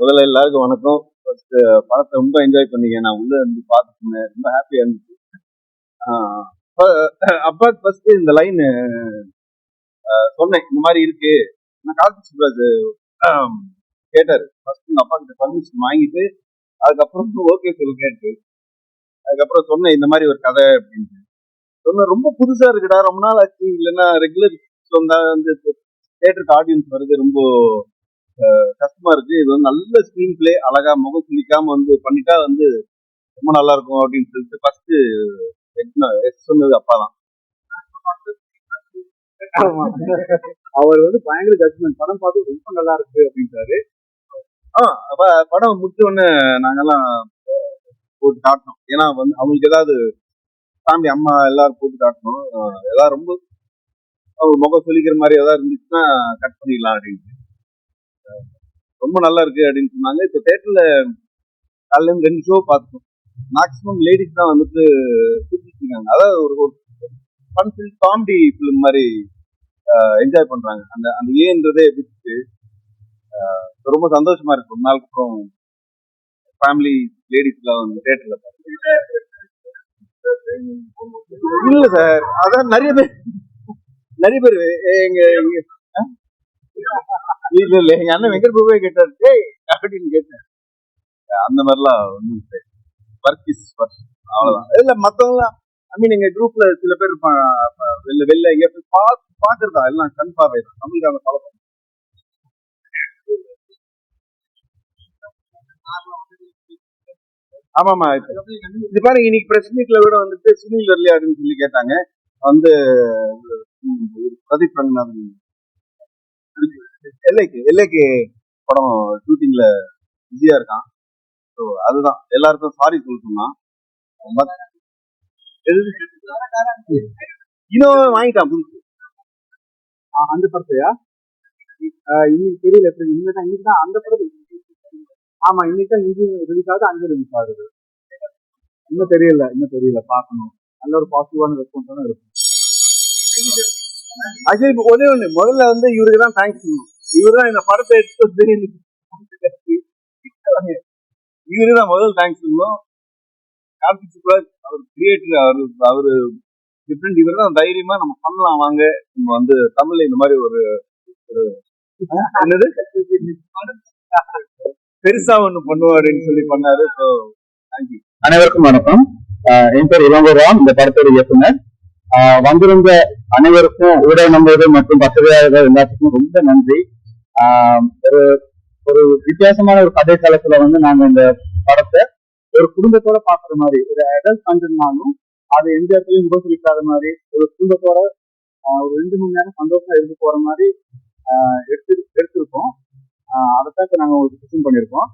முதல்ல எல்லாருக்கும் வணக்கம். ஃபர்ஸ்ட் படத்தை ரொம்ப என்ஜாய் பண்ணீங்க. நான் உள்ள இருந்து பார்த்துருந்தேன் ரொம்ப ஹாப்பியா இருந்துச்சு. அப்பா ஃபர்ஸ்ட் இந்த லைன் சொன்னேன். இந்த மாதிரி இருக்கு. நான் கார்த்திக் சுப்ராஜ் கேட்டாரு. ஃபர்ஸ்ட் உங்க அப்பா கிட்ட பர்மிஷன் வாங்கிட்டு அதுக்கப்புறம் ஓகே சொல்லு கேட்டு. அதுக்கப்புறம் சொன்னேன் இந்த மாதிரி ஒரு கதை அப்படின்னு ரொம்ப புதுசா இருக்குடா ரொம்ப நாள் ஆச்சு. இல்லைன்னா ரெகுலர் வந்தா வந்து தேட்டருக்கு ஆடியன்ஸ் வருது ரொம்ப கஷ்டமா இருக்கு. இது வந்து நல்ல ஸ்க்ரீன் பிளே அழகா முகம் சுழிக்காம வந்து பண்ணிட்டா வந்து ரொம்ப நல்லா இருக்கும் அப்படின்னு சொல்லிட்டு ஃபர்ஸ்ட் சொன்னது அப்பா தான் அவர் வந்து பயங்கர ஜட்மெண்ட் படம் பார்த்து ரொம்ப நல்லா இருக்கு அப்படின்றாரு ஆ அப்ப படம் முடிச்ச உடனே நாங்கெல்லாம் போட்டு காட்டணும். ஏன்னா வந்து அவங்களுக்கு ஏதாவது தாண்டி அம்மா எல்லாரும் போட்டு காட்டணும். அஹ், ஏதாவது ரொம்ப அவங்க முகம் சொல்லிக்கிற மாதிரி ஏதாவது இருந்துச்சுன்னா கட் பண்ணிடலாம் அப்படின்னு. ரொம்ப நல்லா இருக்கு அப்படின்னு சொன்னாங்க. இப்போ தேட்டர்ல காலையில ரெண்டு ஷோ பார்த்தோம். மேக்ஸிமம் லேடிஸ் தான் வந்துட்டு சிரிச்சிட்டு இருக்காங்க. அதாவது ஒரு ஃபன் ஃபில் காமெடி ஃபிலிம் மாதிரி என்ஜாய் பண்றாங்க. அந்த அந்த ஏன்றதே விட்டு ரொம்ப சந்தோஷமா இருக்கு. ரொம்ப நாளுக்கு அப்புறம் ஃபேமிலி லேடிஸ்லாம் வந்து தேட்டர்ல இல்ல சார் அதான் நிறைய பேர் நிறைய பேர் எங்க இல்ல இல்ல எங்க அண்ணன் வெங்கட் பிரபுவே கேட்டார். டேய் அப்படின்னு கேட்டேன். அந்த மாதிரிலாம் ஒன்றும் ஒர்க் இஸ் ஒர்க் அவ்வளவுதான். இல்ல மத்தவங்க ஐ மீன் எங்க குரூப்ல சில பேர் வெளில வெளில எங்க போய் பார்த்து பாக்குறதா? எல்லாம் கண் பார்வை தான். தமிழ்காக பழக்கம் ஆமாமா. இது பாருங்க இன்னைக்கு பிரஸ் மீட்ல விட வந்துட்டு சுனில் வரலையாருன்னு அப்படின்னு சொல்லி கேட்டாங்க. வந்து பிரதீப் ரங்கநாதன். எல்லைக்கு எல்லைக்கு படம் ஷூட்டிங்ல பிஸியா இருக்கான். ஸோ அதுதான். எல்லாருக்கும் சாரி சொல்லணும்னா இன்னும் வாங்கிட்டான் புதுசு. ஆஹ் அந்த படத்தையா? ஆஹ் இன்னைக்கு தெரியல இன்னைக்கு தான் இன்னைக்கு தான் அந்த படம் ஆமா இன்னைக்கு தான் இங்கே ரிலீஸ் ஆகுது அங்கே ரிலீஸ் ஆகுது. இன்னும் தெரியல இன்னும் தெரியல பார்க்கணும். நல்ல ஒரு பாசிட்டிவான ரெஸ்பான்ஸ் தான் இருக்கும். ஆக்சுவலி இப்போ ஒரே ஒண்ணு முதல்ல வந்து இவருக்கு தான் தேங்க்ஸ் சொல்லணும். இவரு தான் இந்த படத்தை எடுத்து வந்து இவரு தான் முதல் தேங்க்ஸ் சொல்லணும். கார்த்திக் சுப்ராஜ் அவர் கிரியேட்டர் அவர் அவரு டிஃப்ரெண்ட் இவர் தான் தைரியமா நம்ம பண்ணலாம் வாங்க. நம்ம வந்து தமிழ்ல இந்த மாதிரி ஒரு ஒரு என்னது? பெருசா ஒண்ணு பண்ணுவோம் அப்படின்னு சொல்லி பண்ணாரு அனைவருக்கும் வணக்கம். ஆஹ் என் பேர் இளங்கோராம் இந்த படத்தோட இயக்குனர். ஆஹ் வந்திருந்த அனைவருக்கும் ஊடக நண்பர்கள் மற்றும் பத்திரிகையாளர்கள் எல்லாத்துக்கும் ரொம்ப நன்றி. ஆஹ் ஒரு ஒரு வித்தியாசமான ஒரு கதை தளத்துல வந்து நாங்க இந்த படத்தை ஒரு குடும்பத்தோட பாக்குற மாதிரி ஒரு அடல்ட் கண்டனாலும் அது எந்த இடத்துலயும் முகசுரிக்காத மாதிரி ஒரு குடும்பத்தோட ஆஹ் ஒரு ரெண்டு மணி நேரம் சந்தோஷமா இருந்து போற மாதிரி ஆஹ் எடுத்து எடுத்திருக்கோம். ஆஹ் அதைத்தான் இப்ப நாங்க ஒரு பண்ணியிருக்கோம்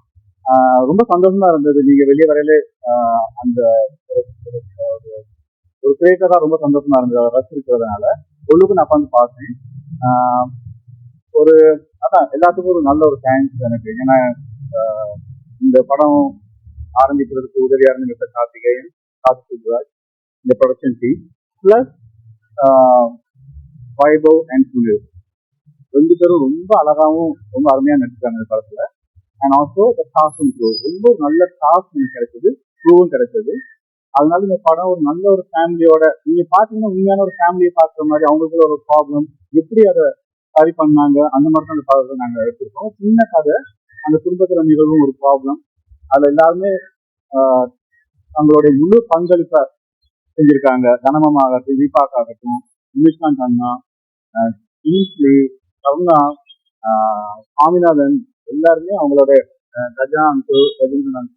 ரொம்ப சந்தோஷமா இருந்தது. நீங்க வெளியே வரையில அந்த ஒரு- ஒரு- கிரியேட்டரா ரொம்ப சந்தோஷமா இருந்தது. அதை ரசிக்கிறதுனால உள்ளுக்கு நான் உட்காந்து பார்த்தேன். ஒரு அதான் எல்லாத்துக்கும் ஒரு நல்ல ஒரு தேங்க்ஸ் எனக்கு. ஏன்னா இந்த படம் ஆரம்பிக்கிறதுக்கு உதவியா இருந்த கார்த்திகேயன் கார்த்திக் இந்த production team plus Vaibhav and Sunil ரெண்டு பேரும் ரொம்ப அழகாவும் ரொம்ப அருமையா நடிச்சிருக்காங்க இந்த படத்துல. And also the cast crew ரொம்ப நல்ல காஸ்ட் எனக்கு கிடைச்சது க்ரூவும் கிடைச்சது. அதனால இந்த படம் ஒரு நல்ல ஒரு ஃபேமிலியோட நீங்க பாத்தீங்கன்னா உண்மையான ஒரு ஃபேமிலியை பார்க்குற மாதிரி அவங்களுக்குள்ள ஒரு ப்ராப்ளம் எப்படி அதை சரி பண்ணாங்க அந்த மாதிரி தான் அந்த படத்தை நாங்க எடுத்திருக்கோம். சின்ன கதை அந்த குடும்பத்துல நிகழும் ஒரு ப்ராப்ளம் அதுல எல்லாருமே தங்களுடைய முழு பங்களிப்பை செஞ்சிருக்காங்க. தனமம் ஆகட்டும் தீபாக் ஆகட்டும் நிமிஷ்காந்த் கண்ணா இன்ஸ்லி கருணா சுவாமிநாதன் எல்லாருமே அவங்களோட அஹ், கஜாந்த்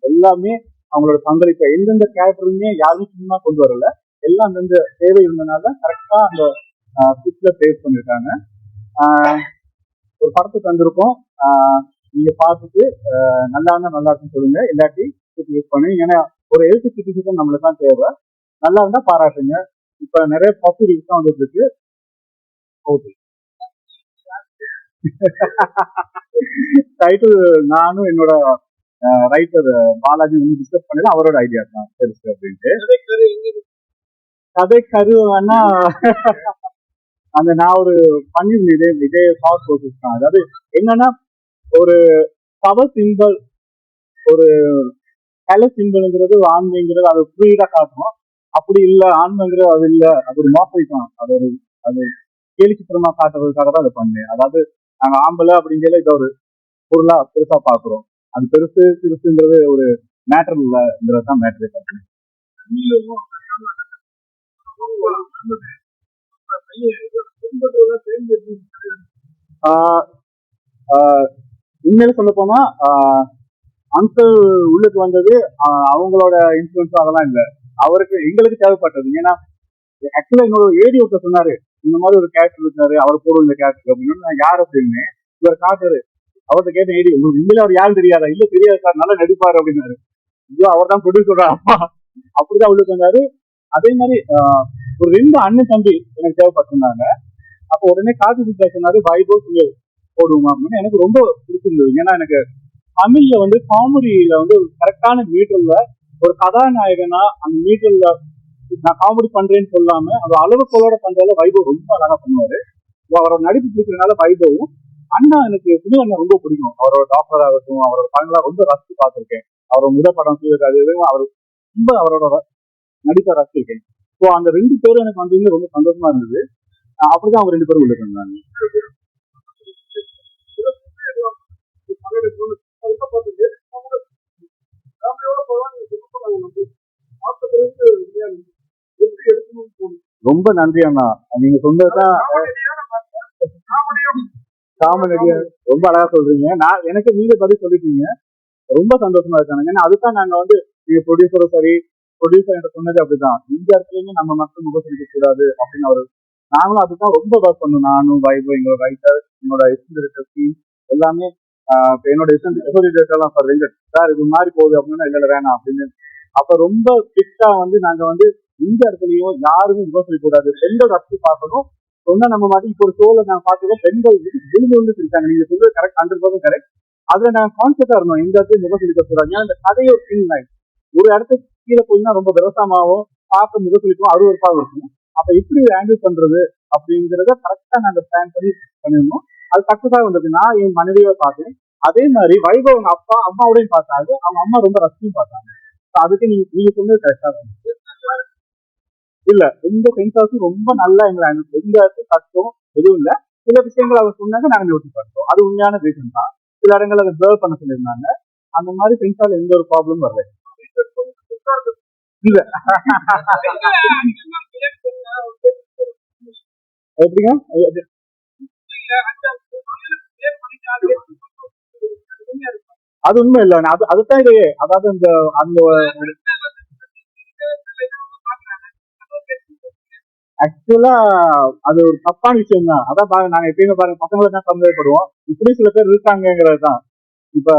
எல்லாமே அவங்களோட பங்களிப்பை எந்தெந்த கேரக்டருமே யாருமே சும்மா கொண்டு வரல. எல்லாம் அந்தந்த தேவை இருந்தனால கரெக்டா அந்த ஸ்கிரிப்ட்ல பேஸ் பண்ணிருக்காங்க. ஒரு படத்துக்கு வந்திருக்கோம் நீங்க பார்த்துட்டு நல்லா இருந்தா நல்லா இருக்குன்னு சொல்லுங்க. இல்லாட்டி யூஸ் பண்ணுங்க ஏன்னா ஒரு எழுத்து கிரிட்டிசிசம் நம்மளுக்கு தான் தேவை. நல்லா இருந்தா பாராட்டுங்க. இப்ப நிறைய பப்பு தான் வந்துட்டு இருக்கு. டைட்டில் நானும் என்னோட ரைட்டர் பாலாஜி வந்து டிஸ்கஸ் பண்ணல அவரோட ஐடியா தான். பெருசு அப்படின்ட்டு. கதை கரு வேணா அந்த நான் ஒரு பண்ணியிருந்தேன் இதே இதே தாட் ப்ரோசஸ் தான். அதாவது என்னன்னா ஒரு பவர் சிம்பிள் ஒரு கல சிம்பிள்ங்கிறது ஆண்மைங்கிறது அது ஃப்ரீடா காட்டணும் அப்படி இல்ல ஆண்மைங்கிறது அது இல்ல அது ஒரு மோசை தான். அது ஒரு அது கேலி சித்திரமா காட்டுறதுக்காக தான் அதை பண்ணேன். அதாவது நாங்க ஆம்பளை அப்படிங்கிறத இதை ஒரு பொருளா பெருசா பாக்குறோம். அது பெருசு சிறுசுங்கிறது ஒரு மேட்டர் இல்லைங்கிறது தான் மேட்டரே பார்க்கணும் உண்மையில சொல்ல போனா அங்கிள் உள்ளுக்கு வந்தது அவங்களோட இன்ஃபுளுன்ஸும் அதெல்லாம் இல்லை. அவருக்கு எங்களுக்கு தேவைப்பட்டது. ஏன்னா ஆக்சுவலா என்னோட ஏடி ஒருத்தர் சொன்னாரு இந்த மாதிரி ஒரு கேரக்டர் இருக்காரு அவர் போடும் இந்த கேரக்டர் அப்படின்னு நான் யார் அப்படின்னு இவர் காட்டுறாரு அவர்கிட்ட கேட்டேன் ஐடி உங்களுக்கு உண்மையில அவர் யாரும் தெரியாதா? இல்ல தெரியாது சார் நல்லா நடிப்பாரு அப்படின்னாரு. ஐயோ அவர் தான் ப்ரொடியூசர் அப்பா. அப்படிதான் அவளுக்கு வந்தாரு அதே மாதிரி ஆஹ் ஒரு ரெண்டு அண்ணன் தம்பி எனக்கு தேவைப்பட்டிருந்தாங்க. அப்போ உடனே கார்த்தி சுத்தா சொன்னாரு வைபோ சுயல் போடுவோம்? அப்படின்னு. எனக்கு ரொம்ப பிடிச்சிருந்தது. ஏன்னா எனக்கு தமிழ்ல வந்து காமெடியில வந்து ஒரு கரெக்டான மீட்டர்ல ஒரு கதாநாயகனா அந்த மீட்டர்ல நான் காமெடி பண்றேன்னு சொல்லாம அவர் அளவுகளோட பண்றதுல வைபவ் ரொம்ப அழகா பண்ணுவாரு. அவரோட நடிப்பு பிடிக்கிறதுனால வைபவும் அண்ணா எனக்கு புது அண்ணா ரொம்ப பிடிக்கும். அவரோட டாக்டர் ஆகட்டும் அவரோட படங்களாம் ரொம்ப ரசித்து பார்த்திருக்கேன். அவரோட முத படம் சூரியகாது அவர் ரொம்ப அவரோட நடிப்பை ரசிச்சிருக்கேன். ஸோ அந்த ரெண்டு பேரும் எனக்கு வந்து ரொம்ப சந்தோஷமா இருந்தது. அப்படிதான் அவங்க ரெண்டு பேரும் உள்ள இருந்தாங்க. ரொம்ப நன்றி அண்ணா. நீங்க சொன்னதுதான் காமெடியா ரொம்ப அழகா சொல்றீங்க. நான் எனக்கு நீங்க பதில் சொல்லிட்டீங்க. ரொம்ப சந்தோஷமா இருக்காங்க ஏன்னா அதுதான் நாங்க வந்து நீங்க ப்ரொடியூசரும் சரி ப்ரொடியூசர் என்று சொன்னது அப்படிதான். இந்த இடத்துலயுமே நம்ம மக்கள் முகம் கூடாது அப்படின்னு அவர் நாங்களும் அதுதான் ரொம்ப ஒர்க் பண்ணோம். நானும் வைபோ எங்களோட ரைட்டர் என்னோட எஸ்டிரேட்டர் டீம் எல்லாமே ஆஹ் இப்ப என்னோட எஸ்டிரேட்டர்லாம் சார் வெங்கட் சார் இது மாதிரி போகுது அப்படின்னா இல்ல இல்ல வேணாம் அப்படின்னு. அப்ப ரொம்ப ஸ்ட்ரிக்டா வந்து நாங்க வந்து இந்த இடத்துலயும் யாருமே முகம் கூடாது பெண்கள் ரசி பார்க்கணும். சொன்னா நம்ம மாதிரி இப்போ ஒரு ஷோல நான் பார்த்தோம் பெண்கள் விழுந்து வந்து சொல்லிட்டாங்க நீங்க சொல்றது கரெக்ட் ஹண்ட்ரட் பர்சன்ட் கரெக்ட் அதுல நான் கான்செப்டா இருந்தோம். இந்த இடத்துல முகம் சொல்லிக்க கூடாது ஏன்னா இந்த கதையை ஒரு ஒரு இடத்துக்கு கீழே போயின்னா ரொம்ப விவசாயமாகவும் பார்க்க முகம் சொல்லிக்கும் அருவருப்பாகவும் இருக்கும். அப்ப எப்படி ஹேண்டில் பண்றது அப்படிங்கிறத கரெக்டா நாங்க பிளான் பண்ணி பண்ணிருந்தோம் அது சக்சஸாக வந்தது நான் என் மனைவியை பார்த்தேன். அதே மாதிரி வைபவ் அவங்க அப்பா அம்மாவோடையும் பார்த்தாங்க. அவங்க அம்மா ரொம்ப ரசிச்சும் பார்த்தாங்க. அதுக்கு நீங்க நீங்க சொன்னது கரெக்டா இல்ல எந்த சென்சார்ஸும் ரொம்ப நல்லா எங்களை எந்த கஷ்டம் எதுவும் இல்ல. சில விஷயங்கள் அவர் சொன்னாங்க நாங்க நோட்டி பார்த்தோம் அது உண்மையான ரீசன் தான். சில இடங்கள் அதை பேர் பண்ண சொல்லியிருந்தாங்க. அந்த மாதிரி பென்சால எந்த ஒரு ப்ராப்ளம் வரல. இல்ல. எப்படிங்க? அது- உண்மை இல்ல. நான் அது அதுதான் இது. அதாவது இந்த அந்த ஆக்சுவலா அது ஒரு தப்பான விஷயம் தான் அதான் பாருங்க நாங்க எப்பயுமே பாருங்க பசங்களை தான் சந்தேகப்படுவோம். இப்படி சில பேர் இருக்காங்கிறது தான். இப்ப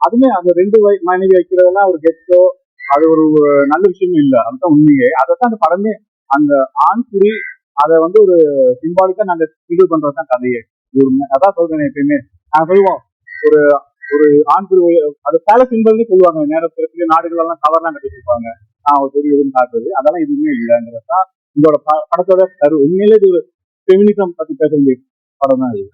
அதுமே அந்த ரெண்டு வய மனைவி வைக்கிறதெல்லாம் ஒரு கெட்டோ அது ஒரு நல்ல விஷயமும் இல்ல. அதுதான் உண்மையே. அதைத்தான் அந்த படமே அந்த ஆண் குறி அதை வந்து ஒரு சிம்பாலிக்கா நாங்க ஃபீல் பண்றதுதான் கதையே. உண்மை. அதான் சொல்றேன் எப்பயுமே. நாங்க சொல்லுவோம் ஒரு ஒரு ஆண் குறி அது பல சிம்பிள்னு சொல்லுவாங்க. நேரத்தில் நாடுகள் எல்லாம் கவர்லாம் கட்டி இருப்பாங்க. நான் ஒரு பெரிய இதுன்னு காட்டுறது. அதெல்லாம் எதுவுமே இல்லைங்கிறதான் இதோட படத்தோட கரு உண்மையிலே இது ஒரு ஃபெமினிசம் பத்தி பேச வேண்டிய படம் தான் இது.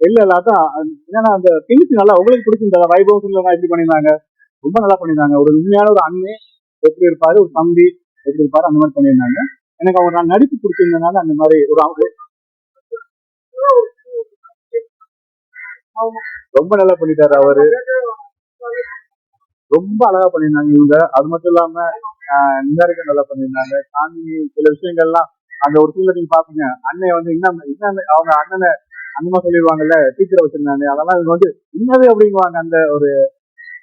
இல்ல இல்ல அதான். அது என்னன்னா அந்த பினிஷ் நல்லா உங்களுக்கு பிடிச்சிருந்தா வைபவ் சிங்லாம் எப்படி பண்ணியிருந்தாங்க? ரொம்ப நல்லா பண்ணியிருந்தாங்க. ஒரு உண்மையான ஒரு அண்ணே எப்படி இருப்பாரு? ஒரு தம்பி எப்படி இருப்பாரு? அந்த மாதிரி பண்ணியிருந்தாங்க. எனக்கு அவர் நான் நடிப்பு பிடிச்சிருந்தனால அந்த மாதிரி ஒரு ரொம்ப நல்லா பண்ணிட்டாரு அவரு. ரொம்ப அழகா பண்ணியிருந்தாங்க இவங்க. அது மட்டும் இல்லாம நிதாரிக்க நல்லா பண்ணியிருந்தாங்க. சாமி சில விஷயங்கள்லாம் அந்த ஒரு சீன்ல நீங்க பாப்பீங்க அண்ணன் வந்து இன்னும் இன்னும் அவங்க அண்ணனை அண்ணமா சொல்லிடுவாங்கல்ல டீச்சரை வச்சிருந்தாங்க அதெல்லாம் இவங்க வந்து இன்னது அப்படிங்குவாங்க. அந்த ஒரு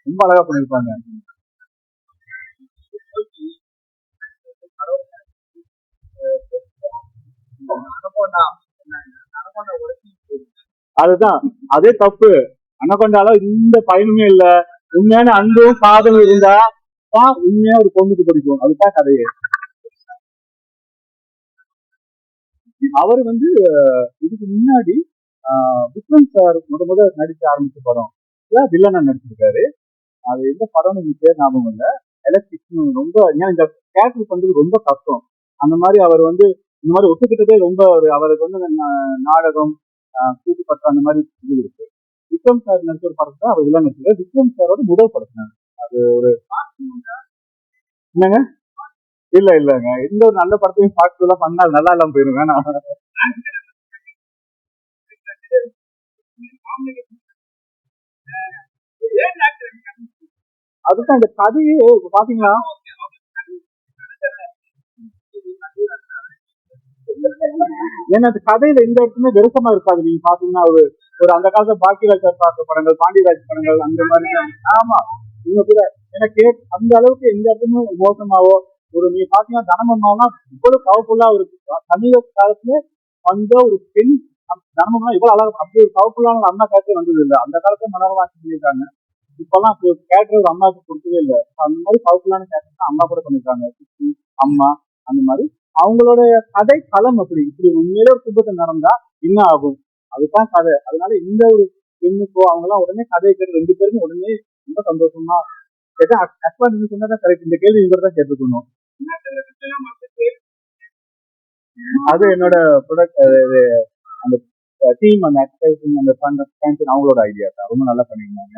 ரொம்ப அழகா பண்ணிருப்பாங்க அதுதான். அதே தப்பு. அண்ணா இந்த பயனுமே இல்ல. உண்மையான அன்பும் காதலும் இருந்தா தான் உண்மையா ஒரு பொண்ணுக்கு பிடிக்கும். அதுதான் கதையே. அவர் வந்து இதுக்கு முன்னாடி ஆஹ், விக்ரம் சார் முத முத நடிக்க ஆரம்பிச்ச படம். வில்லனா நடிச்சிருக்காரு. அது எந்த படம்னு எனக்கு பேர் ஞாபகம் இல்லை. எலக்ட்ரிக் ரொம்ப ஏன்னா இந்த கேரக்டர் பண்றது ரொம்ப கஷ்டம். அந்த மாதிரி அவர் வந்து இந்த மாதிரி ஒத்துக்கிட்டதே ரொம்ப ஒரு அவருக்கு வந்து அந்த நா- நாடகம் கூட்டுப்பட்ட அந்த மாதிரி இது இருக்கு. விக்ரம் சார் நடிச்ச ஒரு படத்தை அவர் வில்லன் நடிச்சது விக்ரம் சாரோட முதல் படத்தினாங்க அது ஒரு என்னங்க? இல்ல இல்லங்க. எந்த ஒரு நல்ல படத்தையும் பார்த்து எல்லாம் பண்ணா நல்லா இல்லாம போயிருங்க. நான் அதுதான் இந்த கதையே இப்ப பாத்தீங்களா? ஏன்னா அந்த கதையில எந்த இடத்துல வெறுக்கமா இருக்காது. நீங்க பாத்தீங்கன்னா ஒரு ஒரு அந்த காலத்துல பாக்கியராஜ் சார் பார்த்த படங்கள் பாண்டியராஜ் படங்கள் அந்த மாதிரி. ஆமா. இவங்க கூட எனக்கு அந்த அளவுக்கு எந்த இடத்துல மோசமாவோ ஒரு நீங்க பாத்தீங்கன்னா தனமம்மாலாம் இவ்வளவு பவர்ஃபுல்லா ஒரு சமீப காலத்துல வந்த ஒரு பெண் தனமம்மா இவ்வளவு அழகா அப்படி ஒரு பவர்ஃபுல்லான ஒரு அம்மா கேரக்டர் வந்தது இல்லை. அந்த காலத்துல மனோரமா சொல்லியிருக்காங்க இப்பெல்லாம் அப்படி ஒரு கேரக்டர் ஒரு அம்மாவுக்கு கொடுக்கவே இல்லை. அந்த மாதிரி பவர்ஃபுல்லான கேரக்டர் அம்மா கூட பண்ணிருக்காங்க அம்மா அந்த மாதிரி. அவங்களோட கதை களம் அப்படி. இப்படி உண்மையிலே ஒரு குடும்பத்தை நடந்தா என்ன ஆகும்? அதுதான் கதை. அதனால இந்த ஒரு பெண்ணுக்கோ அவங்க எல்லாம் உடனே கதையை கேட்டு ரெண்டு பேருமே உடனே ரொம்ப சந்தோஷமா கேட்டா ஆக்சுவலா நீங்க சொன்னதான் கரெக்ட் இந்த கேள்வி இவர் தான் கேட்டுக்கணும் அது என்னோட ப்ரொடக்ட் அந்த டீம் அந்த அட்வர்டைசிங் அந்த ஃபண்ட் அவங்களோட ஐடியா தான். ரொம்ப நல்லா பண்ணியிருந்தாங்க.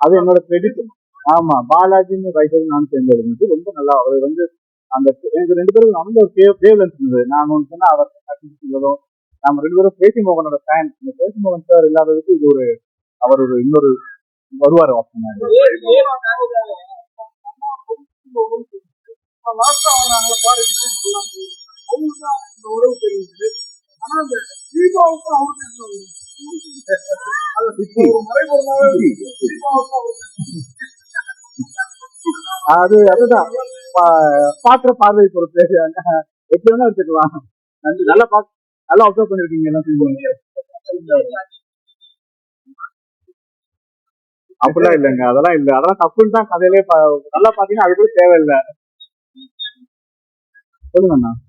அது என்னோட கிரெடிட் ஆமா பாலாஜின்னு ரைட்டர் நான் சேர்ந்து ரொம்ப நல்லா அவர் வந்து அந்த எனக்கு ரெண்டு பேரும் அந்த ஒரு வேவ் லென்த் இருந்தது. நான் ஒன்று சொன்னா அவர் சொல்றதும் நம்ம ரெண்டு பேரும் பேசி மோகனோட ஃபேன் இந்த பேசி மோகன் சார் இல்லாததுக்கு இது ஒரு அவர் ஒரு இன்னொரு வருவார் ஆப்ஷன் அது அதுதான். பா- பாக்குற பார்வை பொறுத்து. எப்படி வேணா எடுத்துக்கலாம். நன்றி. நல்லா பா நல்லா அப்சர்வ் பண்ணிருக்கீங்க எல்லாம் செஞ்சீங்க அப்படிலாம் இல்லைங்க. அதெல்லாம் இல்ல. அதெல்லாம் தப்புன்னு தான் கதையிலே பா- நல்லா பாத்தீங்கன்னா அது கூட தேவையில்லை. சொல்லுங்க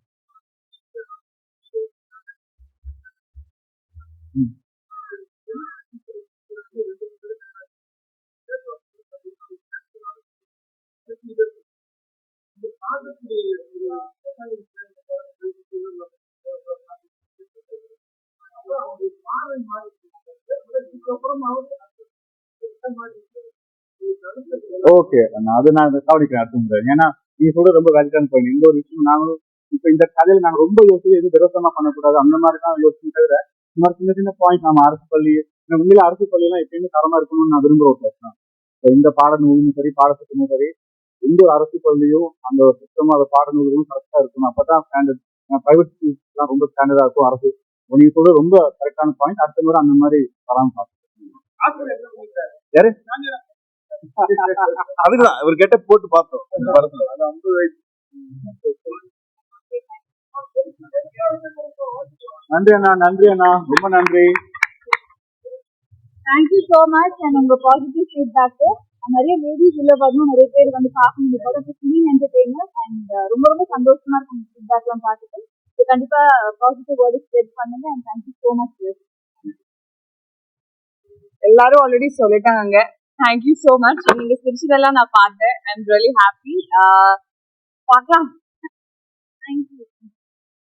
ஓகே நான் அது நான் கவனிக்கிறேன் அர்த்தம் ஏன்னா நீ சொல்ற ரொம்ப வேலிட்டான பாயிண்ட் இந்த ஒரு விஷயம் நாங்களும் இப்ப இந்த கதையில நாங்க ரொம்ப யோசிச்சு எதுவும் விரோதமா பண்ணக்கூடாது. அந்த மாதிரி தான் யோசிச்சு தவிர இந்த மாதிரி சின்ன சின்ன பாயிண்ட் நம்ம அரசு பள்ளி உண்மையில அரசு பள்ளி எல்லாம் எப்பயுமே தரமா இருக்கணும்னு நான் விரும்புற ஒரு பிரச்சனை இந்த பாட நூலும் சரி பாடத்திட்டமும் சரி எந்த ஒரு அரசு பள்ளியும் அந்த ஒரு சிஸ்டமும் அந்த பாடநூல்களும் கரெக்டா இருக்கணும். அப்பதான் ஸ்டாண்டர்ட் பிரைவேட் ஸ்கூல்ஸ் எல்லாம் ரொம்ப ஸ்டாண்டர்டா இருக்கும் அரசு. நீங்க சொல்றது ரொம்ப கரெக்டான பாயிண்ட் அடுத்த முறை அந்த மாதிரி வராம யாரு? அதுக்குதான். இவர் கேட்ட போட்டு பார்த்தோம். இந்த படத்துல. அது நன்றி அண்ணா நன்றி அண்ணா. ரொம்ப நன்றி. Thank you so much and உங்க பாசிட்டிவ் ஃபீட்பேக்கு நிறைய லேடிஸ் உள்ள வரணும் நிறைய பேர் வந்து இந்த படத்தை சினி என்டர்டெய்னர் அண்ட் ரொம்ப ரொம்ப சந்தோஷமா இருக்கும் ஃபீட்பேக்லாம் பார்த்துட்டு. ஸோ கண்டிப்பா பாசிட்டிவ் வேர்டு ஸ்ப்ரெட் பண்ணுங்க and thank you so much எல்லாரும் ஆல்ரெடி சொல்லிட்டாங்க தேங்க்யூ ஸோ மச் நீங்க சிரிச்சதெல்லாம் நான் பார்த்தேன். ஐ எம் ரியலி ஹாப்பி பார்க்கலாம். Thank you